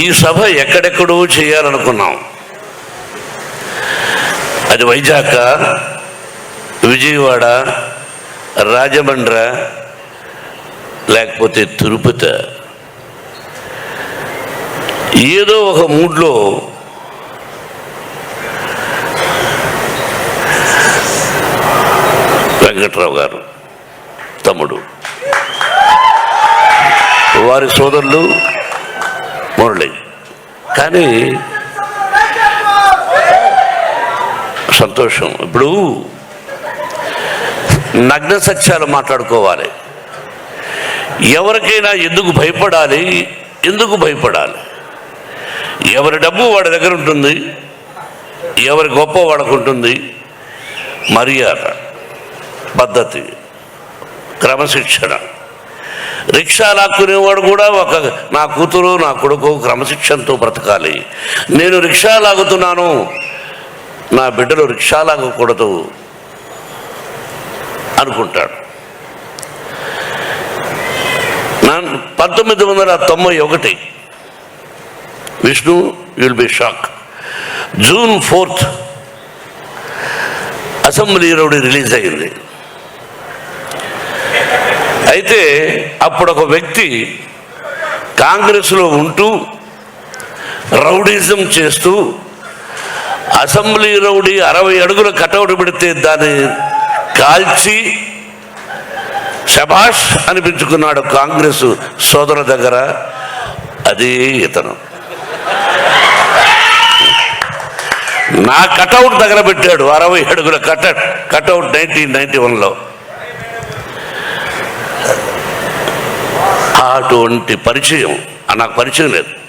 ఈ సభ ఎక్కడెక్కడో చేయాలనుకున్నాం. అది వైజాగ్ విజయవాడ రాజమండ్రి లేకపోతే తిరుపతి. ఏదో ఒక మూడ్లో వెంకట్రావు గారు తమ్ముడు. వారి సోదరులు మురళి. కానీ సంతోషం. ఇప్పుడు నగ్న సత్యాలు మాట్లాడుకోవాలి. ఎవరికైనా ఎందుకు భయపడాలి? ఎందుకు భయపడాలి? ఎవరి డబ్బు వాడి దగ్గర ఉంటుంది? ఎవరి గొప్ప వాడికి ఉంటుంది? మర్యాద పద్ధతి క్రమశిక్షణ. రిక్షా లాక్కునేవాడు కూడా ఒక నా కూతురు నా కొడుకు క్రమశిక్షణతో బ్రతకాలి. నేను రిక్షా లాగుతున్నాను. నా బిడ్డలు రిక్షా లాగకూడదు అనుకుంటాడు. పంతొమ్మిది వందల తొంభై ఒకటి Vishnu will be shock. June fourth assembly rowdy release అయింది. అయితే అప్పుడు ఒక వ్యక్తి కాంగ్రెస్లో ఉంటూ రౌడీజం చేస్తూ అసెంబ్లీ రౌడీ అరవై అడుగుల కటౌట్ పెడితే దాన్ని కాల్చి శభాష్ అనిపించుకున్నాడు కాంగ్రెస్ సోదరుల దగ్గర. అదే ఇతను. నా కటౌట్ దగ్గర పెట్టాడు అరవై అడుగుల కట కటౌట్ నైన్టీన్ నైన్టీ వన్లో. అటువంటి పరిచయం. ఆ నాకు పరిచయం లేదు.